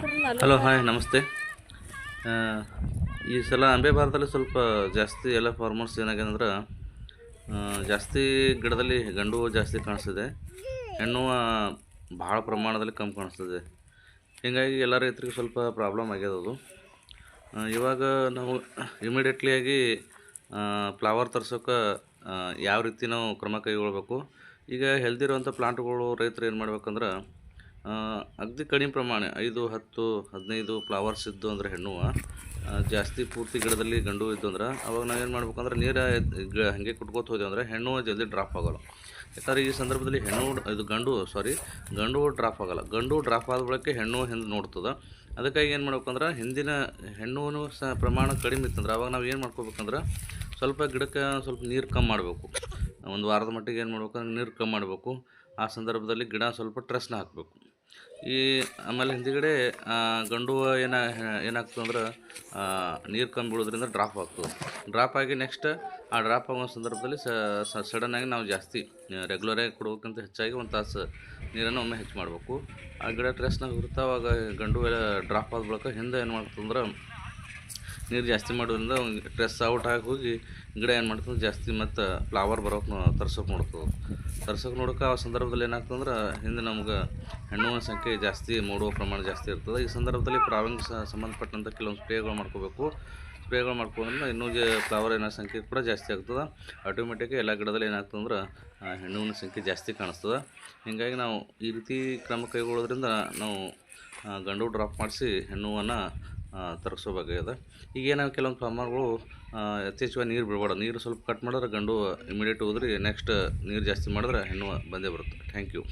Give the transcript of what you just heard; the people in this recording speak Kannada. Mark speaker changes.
Speaker 1: ಹಲೋ ಹಾಯ್ ನಮಸ್ತೆ ಈ ಸಲ ಅಂಬೆ ಭಾರತದಲ್ಲಿ ಸ್ವಲ್ಪ ಜಾಸ್ತಿ ಎಲ್ಲ ಫಾರ್ಮರ್ಸ್ ಏನಾಗಿದೆ ಅಂದ್ರೆ ಜಾಸ್ತಿ ಗಿಡದಲ್ಲಿ ಗಂಡು ಜಾಸ್ತಿ ಕಾಣಿಸ್ತಿದೆ. ಹೆಣ್ಣು ಭಾಳ ಪ್ರಮಾಣದಲ್ಲಿ ಕಮ್ಮಿ ಕಾಣಿಸ್ತದೆ. ಹೀಗಾಗಿ ಎಲ್ಲ ರೈತರಿಗೆ ಸ್ವಲ್ಪ ಪ್ರಾಬ್ಲಮ್ ಆಗ್ಯದದು ಇವಾಗ ನಾವು ಇಮಿಡಿಯೇಟ್ಲಿಯಾಗಿ ಫ್ಲವರ್ ತರ್ಸೋಕೆ ಯಾವ ರೀತಿ ನಾವು ಕ್ರಮ ಕೈಗೊಳ್ಬೇಕು? ಈಗ ಹೆಲ್ದಿರುವಂಥ ಪ್ಲಾಂಟ್ಗಳು ರೈತರು ಏನು ಮಾಡ್ಬೇಕಂದ್ರೆ ಅಗದಿ ಕಡಿಮೆ ಪ್ರಮಾಣ, ಐದು, ಹತ್ತು, ಹದಿನೈದು ಫ್ಲವರ್ಸ್ ಇದ್ದು ಅಂದ್ರೆ ಹೆಣ್ಣು ಜಾಸ್ತಿ ಪೂರ್ತಿ ಗಿಡದಲ್ಲಿ ಗಂಡು ಇದ್ದು ಅಂದ್ರೆ ಅವಾಗ ನಾವೇನು ಮಾಡ್ಬೇಕಂದ್ರೆ ನೀರು ಹಾಗೆ ಕುಟ್ಕೋತ ಹೋದೆವು ಅಂದರೆ ಹೆಣ್ಣು ಜಲ್ದಿ ಡ್ರಾಪ್ ಆಗೋಲ್ಲ. ಯಾಕಂದ್ರೆ ಈ ಸಂದರ್ಭದಲ್ಲಿ ಹೆಣ್ಣು, ಇದು ಗಂಡು ಸಾರಿ ಗಂಡು ಡ್ರಾಪ್ ಆಗೋಲ್ಲ. ಗಂಡು ಡ್ರಾಪ್ ಆದ ಬಳಕೆ ಹೆಣ್ಣು ಹಿಂದೆ ನೋಡ್ತದೆ. ಅದಕ್ಕಾಗಿ ಏನು ಮಾಡ್ಬೇಕಂದ್ರೆ ಹಿಂದಿನ ಹೆಣ್ಣು ಸಹ ಪ್ರಮಾಣ ಕಡಿಮೆ ಇತ್ತಂದ್ರೆ ಅವಾಗ ನಾವು ಏನು ಮಾಡ್ಕೋಬೇಕಂದ್ರೆ ಸ್ವಲ್ಪ ಗಿಡಕ್ಕೆ ಸ್ವಲ್ಪ ನೀರು ಕಮ್ಮಿ ಮಾಡಬೇಕು. ಒಂದು ವಾರದ ಮಟ್ಟಿಗೆ ಏನು ಮಾಡ್ಬೇಕಂದ್ರೆ ನೀರು ಕಮ್ಮಿ ಮಾಡಬೇಕು. ಆ ಸಂದರ್ಭದಲ್ಲಿ ಗಿಡ ಸ್ವಲ್ಪ ಟ್ರೆಸ್ನ ಹಾಕಬೇಕು. ಈ ಆಮೇಲೆ ಹಿಂದಿಗಡೆ ಗಂಡು ಏನ, ಏನಾಗ್ತದೆ ಅಂದ್ರೆ ನೀರು ಕಮ್ಮಿ ಬೀಳೋದ್ರಿಂದ ಡ್ರಾಪ್ ಆಗ್ತದೆ. ಡ್ರಾಪ್ ಆಗಿ ನೆಕ್ಸ್ಟ್ ಆ ಡ್ರಾಪ್ ಆಗೋ ಸಂದರ್ಭದಲ್ಲಿ ಸಡನ್ನಾಗಿ ನಾವು ಜಾಸ್ತಿ ರೆಗ್ಯುಲರಾಗಿ ಕೊಡೋಕ್ಕಿಂತ ಹೆಚ್ಚಾಗಿ ಒಂದು ತಾಸು ನೀರನ್ನು ಒಮ್ಮೆ ಹೆಚ್ಚು ಮಾಡಬೇಕು. ಆ ಗಿಡ ಟ್ರೆಸ್ನಾಗ ಇರ್ತಾವಾಗ ಗಂಡು ಡ್ರಾಪ್ ಆದ ಬಳಿಕ ಹಿಂದೆ ಏನು ಮಾಡ್ತಂದ್ರೆ ನೀರು ಜಾಸ್ತಿ ಮಾಡೋದ್ರಿಂದ ಟ್ರೆಸ್ ಔಟ್ ಆಗಿ ಹೋಗಿ ಗಿಡ ಏನು ಮಾಡ್ತದೆ ಜಾಸ್ತಿ ಮತ್ತು ಫ್ಲವರ್ ಬರೋಕೆ ತರ್ಸೋಕೆ ನೋಡ್ತದೆ. ತರ್ಸೋಕೆ ನೋಡೋಕೆ ಆ ಸಂದರ್ಭದಲ್ಲಿ ಏನಾಗ್ತಂದ್ರೆ ಹಿಂದೆ ನಮ್ಗೆ ಹೆಣ್ಣುವಿನ ಸಂಖ್ಯೆ ಜಾಸ್ತಿ ಮೂಡುವ ಪ್ರಮಾಣ ಜಾಸ್ತಿ ಇರ್ತದೆ. ಈ ಸಂದರ್ಭದಲ್ಲಿ ಪ್ರಾವಿಂಗ್ ಸಂಬಂಧಪಟ್ಟಂಥ ಕೆಲವೊಂದು ಸ್ಪ್ರೇಗಳು ಮಾಡ್ಕೋಬೇಕು. ಸ್ಪ್ರೇಗಳು ಮಾಡ್ಕೊಂಡ್ರೆ ಇನ್ನೂ ಫ್ಲವರ್ ಏನೋ ಸಂಖ್ಯೆ ಕೂಡ ಜಾಸ್ತಿ ಆಗ್ತದೆ. ಆಟೋಮೆಟಿಕ್ ಎಲ್ಲ ಗಿಡದಲ್ಲಿ ಏನಾಗ್ತದಂದ್ರೆ ಆ, ಹೆಣ್ಣುವಿನ ಸಂಖ್ಯೆ ಜಾಸ್ತಿ ಕಾಣಿಸ್ತದೆ. ಹೀಗಾಗಿ ನಾವು ಈ ರೀತಿ ಕ್ರಮ ಕೈಗೊಳ್ಳೋದ್ರಿಂದ ನಾವು ಗಂಡು ಡ್ರಾಪ್ ಮಾಡಿಸಿ ಹೆಣ್ಣುವನ್ನು ತರಿಸೋಬೇಕಾಗ್ಯದ ಈಗ ಏನೋ ಕೆಲವೊಂದು ಫಾರ್ಮರ್ಗಳು ಯಥೇಚ್ಛವಾಗಿ ನೀರು ಬಿಡಬಾರ್ದು. ನೀರು ಸ್ವಲ್ಪ ಕಟ್ ಮಾಡಿದ್ರೆ ಗಂಡು ಇಮಿಡಿಯೇಟ್ ಹೋದ್ರಿ ನೆಕ್ಸ್ಟ್ ನೀರು ಜಾಸ್ತಿ ಮಾಡಿದ್ರೆ ಹೆಣ್ಣು ಬಂದೇ ಬರುತ್ತೆ. Thank you